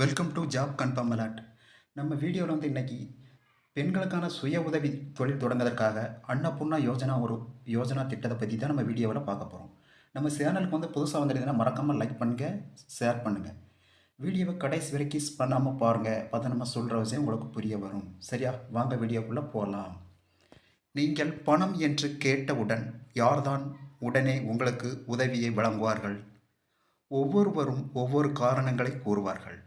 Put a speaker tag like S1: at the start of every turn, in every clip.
S1: Welcome to job confirm allot நம்ம வீடியோவில் வந்து இன்னைக்கு பெண்களுக்கான சுய உதவி தொழில் தொடங்குவதற்காக அன்னபூர்ணா யோஜனா ஒரு யோஜனா திட்டத்தை பற்றி தான் நம்ம வீடியோவில் பார்க்க போகிறோம் நம்ம சேனலுக்கு வந்து புதுசாக வந்துருந்தீங்கன்னா மறக்காமல் லைக் பண்ணுங்கள் ஷேர் பண்ணுங்கள் வீடியோவை கடைசி வரைக்கும் பண்ணாமல் பாருங்கள் பார்த்தா நம்ம சொல்கிற விஷயம் உங்களுக்கு புரிய வரும். சரியா? வாங்க வீடியோக்குள்ளே போகலாம் நீங்கள் பணம் என்று கேட்டவுடன் யார்தான் உடனே உங்களுக்கு உதவியை வழங்குவார்கள்? ஒவ்வொருவரும் ஒவ்வொரு காரணங்களை கூறுவார்கள்.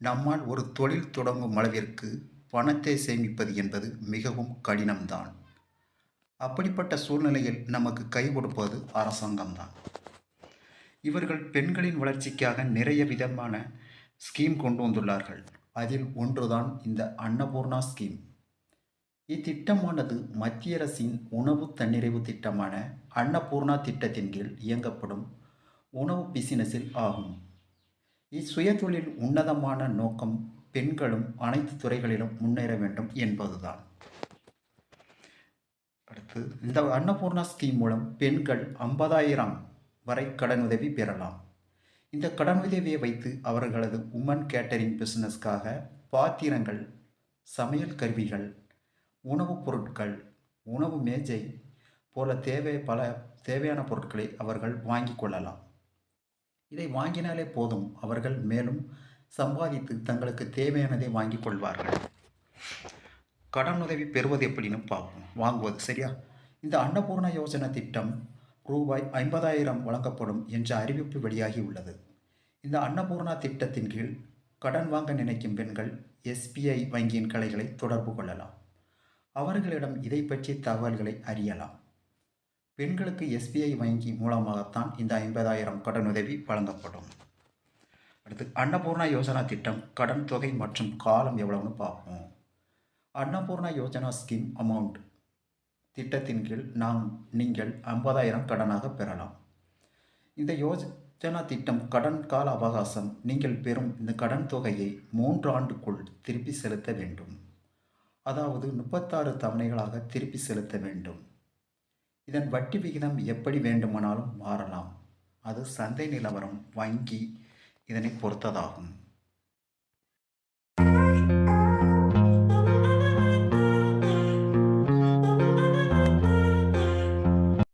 S1: நம்மால் ஒரு தொழில் தொடங்கும் அளவிற்கு பணத்தை சேமிப்பது என்பது மிகவும் கடினம்தான். அப்படிப்பட்ட சூழ்நிலையில் நமக்கு கை கொடுப்பது அரசாங்கம்தான். இவர்கள் பெண்களின் வளர்ச்சிக்காக நிறைய விதமான ஸ்கீம் கொண்டு வந்துள்ளார்கள். அதில் ஒன்றுதான் இந்த அன்னபூர்ணா ஸ்கீம். இத்திட்டமானது மத்திய அரசின் உணவு தன்னிறைவு திட்டமான அன்னபூர்ணா திட்டத்தின் கீழ் இயங்கப்படும் உணவு பிசினஸில் ஆகும். இச்சுயதொழில் உன்னதமான நோக்கம் பெண்களும் அனைத்து துறைகளிலும் முன்னேற வேண்டும் என்பதுதான். அடுத்து இந்த அன்னபூர்ணா ஸ்கீம் மூலம் பெண்கள் ஐம்பதாயிரம் வரை கடனுதவி பெறலாம். இந்த கடனுதவியை வைத்து அவர்களது உமன் கேட்டரிங் பிஸ்னஸ்க்காக பாத்திரங்கள் சமையல் கருவிகள் உணவுப் பொருட்கள் உணவு மேஜை போல தேவை பல தேவையான பொருட்களை அவர்கள் வாங்கிக் கொள்ளலாம். இதை வாங்கினாலே போதும். அவர்கள் மேலும் சம்பாதித்து தங்களுக்கு தேவையானதை வாங்கிக் கொள்வார்கள். கடன் உதவி பெறுவது எப்படின்னு பார்ப்போம். வாங்குவது சரியா? இந்த அன்னபூர்ணா யோஜனா திட்டம் ரூபாய் ஐம்பதாயிரம் வழங்கப்படும் என்ற அறிவிப்பு வெளியாகி உள்ளது. இந்த அன்னபூர்ணா திட்டத்தின் கீழ் கடன் வாங்க நினைக்கும் பெண்கள் எஸ்பிஐ வங்கியின் கலைகளை தொடர்பு கொள்ளலாம். அவர்களிடம் இதை பற்றிய தகவல்களை அறியலாம். பெண்களுக்கு எஸ்பிஐ வங்கி மூலமாகத்தான் இந்த ஐம்பதாயிரம் கடனுதவி வழங்கப்படும். அடுத்து அன்னபூர்ணா யோஜனா திட்டம் கடன் தொகை மற்றும் காலம் எவ்வளவுன்னு பார்ப்போம். அன்னபூர்ணா யோஜனா ஸ்கீம் அமௌண்ட் திட்டத்தின் கீழ் நாம் நீங்கள் ஐம்பதாயிரம் கடனாக பெறலாம். இந்த யோஜனா திட்டம் கடன் கால அவகாசம் நீங்கள் பெறும் இந்த கடன் தொகையை மூன்று ஆண்டுக்குள் திருப்பி செலுத்த வேண்டும். அதாவது முப்பத்தாறு தவணைகளாக திருப்பி செலுத்த வேண்டும். இதன் வட்டி விகிதம் எப்படி வேண்டுமானாலும் மாறலாம். அது சந்தை நிலவரம் வங்கி இதனை பொறுத்ததாகும்.